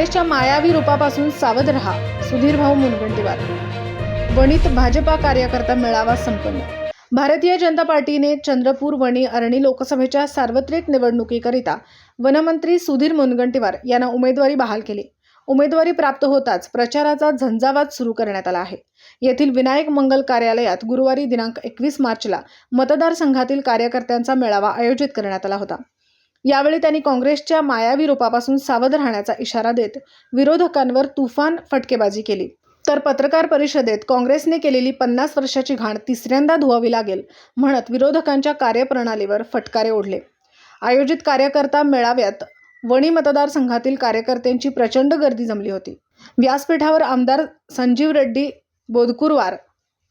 काँग्रेसच्या मायावी रूपापासून सावध रहा सुधीर भाऊ मुनगंटीवार. वणीत भाजपा कार्यकर्ता मेळावा संपन्न. भारतीय जनता पार्टीने चंद्रपूर वणी अरणी लोकसभेच्या सार्वत्रिक निवडणुकीकरिता वनमंत्री सुधीर मुनगंटीवार यांना उमेदवारी बहाल केली. उमेदवारी प्राप्त होताच प्रचाराचा झंझावात सुरू करण्यात आला आहे. येथील विनायक मंगल कार्यालयात गुरुवारी दिनांक एकवीस मार्चला मतदारसंघातील कार्यकर्त्यांचा मेळावा आयोजित करण्यात आला होता. यावेळी त्यांनी काँग्रेसच्या मायावी रूपापासून सावध राहण्याचा इशारा देत विरोधकांवर तुफान फटकेबाजी केली. तर पत्रकार परिषदेत काँग्रेसने केलेली पन्नास वर्षाची घाण तिसऱ्यांदा धुवावी लागेल म्हणत विरोधकांच्या कार्यप्रणालीवर फटकारे ओढले. आयोजित कार्यकर्ता मेळाव्यात वणी मतदारसंघातील कार्यकर्त्यांची प्रचंड गर्दी जमली होती. व्यासपीठावर आमदार संजीव रेड्डी बोदकुरवार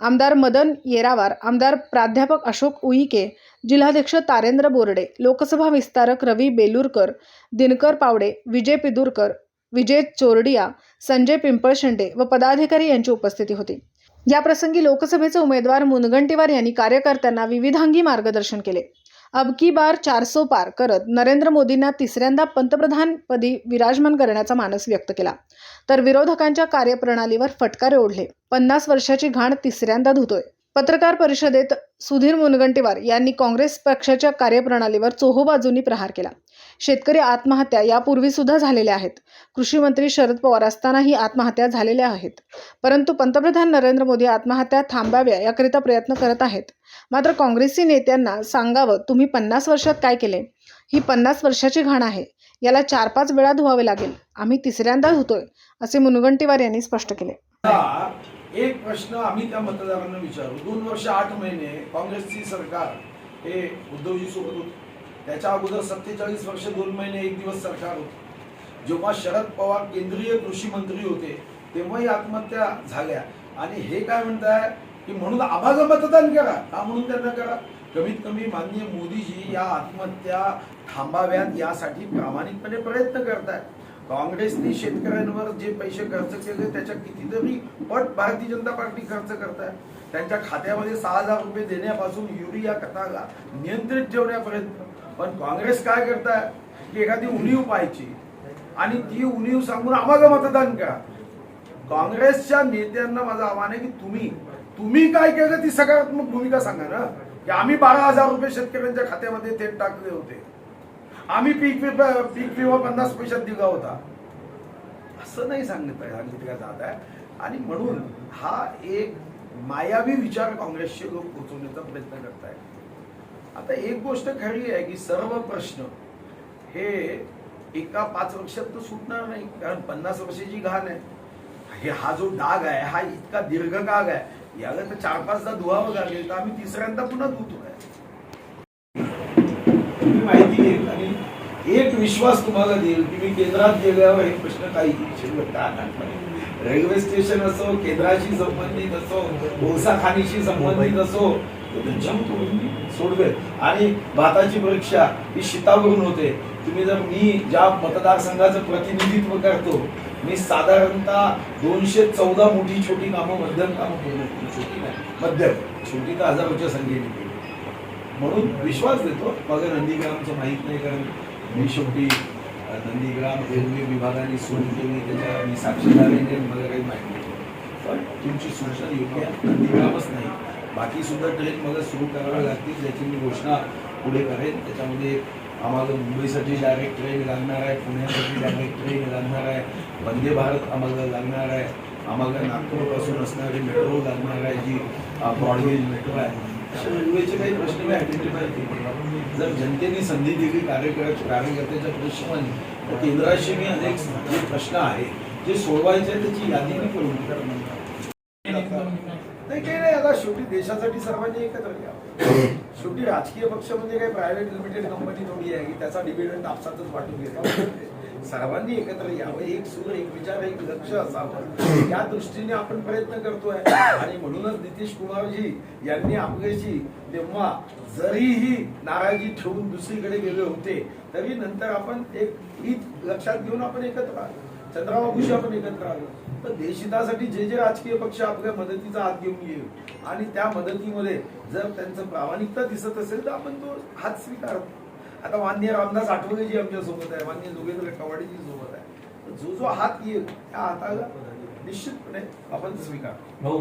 आमदार मदन येरावार आमदार प्राध्यापक अशोक उईके जिल्हाध्यक्ष तारेंद्र बोर्डे लोकसभा विस्तारक रवी बेलूरकर दिनकर पावडे विजय पिदूरकर विजय चोरडिया संजय पिंपळशेंडे व पदाधिकारी यांची उपस्थिती होती. या प्रसंगी लोकसभेचे उमेदवार मुनगंटीवार यांनी कार्यकर्त्यांना विविधांगी मार्गदर्शन केले. अब की बार चारसो पार करत नरेंद्र मोदींना तिसऱ्यांदा पंतप्रधानपदी विराजमान करण्याचा मानस व्यक्त केला. तर विरोधकांच्या कार्यप्रणालीवर फटकारे ओढले. पन्नास वर्षाची घाण तिसऱ्यांदा धुतोय. पत्रकार परिषदेत सुधीर मुनगंटीवार यांनी काँग्रेस पक्षाच्या कार्यप्रणालीवर चोहोबाजूंनी प्रहार केला. शेतकरी आत्महत्या यापूर्वी सुद्धा झालेल्या आहेत. कृषी मंत्री शरद पवार असतानाही आत्महत्या झालेल्या आहेत. परंतु पंतप्रधान नरेंद्र मोदी आत्महत्या थांबाव्या याकरिता प्रयत्न करत आहेत. मात्र काँग्रेसी नेत्यांना सांगावं तुम्ही पन्नास वर्षात काय केले? ही पन्नास वर्षाची घाण आहे. याला चार पाच वेळा धुवावे लागेल. आम्ही तिसऱ्यांदा धुतोय असे मुनगंटीवार यांनी स्पष्ट केले. एक प्रश्न आम्ही त्या मतदारांना विचारू. दोन वर्ष आठ महिने काँग्रेसची सरकार हे उद्धवजी सोबत होते. त्याच्या अगोदर सत्तेचाळीस वर्ष दोन महिने एक दिवस सरकार होते. जेव्हा शरद पवार केंद्रीय कृषी मंत्री होते तेव्हाही आत्महत्या झाल्या. आणि हे काय म्हणताय की म्हणून आभाग मतदान करा का म्हणून त्यांना करा? कमीत कमी माननीय मोदीजी या आत्महत्या थांबाव्यात यासाठी प्रामाणिकपणे प्रयत्न करतायत. काँग्रेसने शेतकऱ्यांवर जे पैसे खर्च केले त्याच्या कितीतरी पट भारतीय जनता पार्टी खर्च करताय. त्यांच्या खात्यामध्ये सहा हजार रुपये देण्यापासून युरिया खताला नियंत्रित ठेवण्यापर्यंत. पण काँग्रेस काय करताय? की एखादी उणीव पाहायची. आणि ती उणीव सांगून आम्हाला मतदान करा. काँग्रेसच्या नेत्यांना माझं आव्हान आहे की तुम्ही तुम्ही काय केलं ती सकारात्मक भूमिका सांगा ना. की आम्ही बारा हजार रुपये शेतकऱ्यांच्या खात्यामध्ये थेट टाकले होते. आम्ही पीक विमा पीक विमा पन्नास पैशात दिला होता. असं नाही सांगितलं सांगितलं जात आहे. आणि म्हणून हा एक मायावी विचार काँग्रेसचे लोक पोचवण्याचा प्रयत्न करत आहेत. आता एक गोष्ट खरी आहे की सर्व प्रश्न हे एका पाच वर्षात तर सुटणार नाही कारण पन्नास वर्षाची घाण आहे. हे हा जो डाग आहे हा इतका दीर्घ दीर्घकाळ आहे. याला तर चार पाचदा धुवावं लागेल तर आम्ही तिसऱ्यांदा पुन्हा धुतो आहे तुम्ही माहिती घेईल आणि विश्वास तुम्हाला देईल की मी केंद्रात गेल्यावर हे प्रश्न काही. रेल्वे स्टेशन असो केंद्राशी संबंधित असो कोळसा खाणीशी संबंधित असो सोडवेल. आणि भाताची परीक्षा ही शितावरून होते. तुम्ही जर मी ज्या मतदारसंघाचं प्रतिनिधित्व करतो मी साधारणतः दोनशे चौदा मोठी छोटी कामं मध्यम कामं केली छोटी नाही. मध्यम छोटी तर हजारोच्या संख्येने केली. म्हणून विश्वास देतो. माझं नंदीग्रामचं माहीत नाही कारण मी शेवटी नंदीग्राम रेल्वे विभागाने सुरू केली त्याच्या मी साक्षीदार आहे मला काही माहिती नाही. पण तुमची सूचना योग्य आहे नंदीग्रामच नाही. बाकी सुद्धा ट्रेन मला सुरू कराव्या लागतील ज्याची मी घोषणा पुढे करेन. त्याच्यामध्ये आम्हाला मुंबईसाठी डायरेक्ट ट्रेन लागणार आहे पुण्यासाठी डायरेक्ट ट्रेन लागणार आहे वंदे भारत आम्हाला लागणार आहे. आम्हाला नागपूरपासून असणारी मेट्रो लागणार आहे जी ब्रॉडगेज मेट्रो आहे. अशा रेल्वेचे काही प्रश्न मी आयडेंटिफाय केले. जर जनतेने संधी दिली कार्यकर्ते कार्यकर्त्याच्या परिश्रमाने तर केंद्राशी मी अनेक जे प्रश्न आहे जे सोडवायचे आहे त्याची यादी मी करून नाही. काही नाही आता शेवटी देशासाठी सर्वांनी एकत्र घ्यावं शेवटी राजकीय पक्ष म्हणजे काही प्रायव्हेट लिमिटेड कंपनी थोडी आहे की त्याचा डिव्हिडंड आपसातच वाटून घेतला. सर्वांनी एकत्र यावं एक सूर एक विचार एक लक्ष असावं. या दृष्टीने आपण प्रयत्न करतोय. आणि म्हणूनच नितीश कुमारजी यांनी आपल्याशी तेव्हा जरीही नाराजी ठेवून दुसरीकडे गेले होते तरी नंतर आपण एक हित लक्षात घेऊन आपण एकत्र आलो. चंद्राबाबूशी आपण एकत्र आलो. तर देशहितासाठी जे जे राजकीय पक्ष आपल्या मदतीचा हात घेऊन येईल आणि त्या मदतीमध्ये जर त्यांचं प्रामाणिकता दिसत असेल तर आपण तो हात स्वीकारतो. आता वान्य रामदास आपल्यासोबत आहे वान्य जोगेंद्र कवाडेजी सोबत आहे. जो जो हात येईल त्या हाताला निश्चितपणे आपण स्वीकार हो.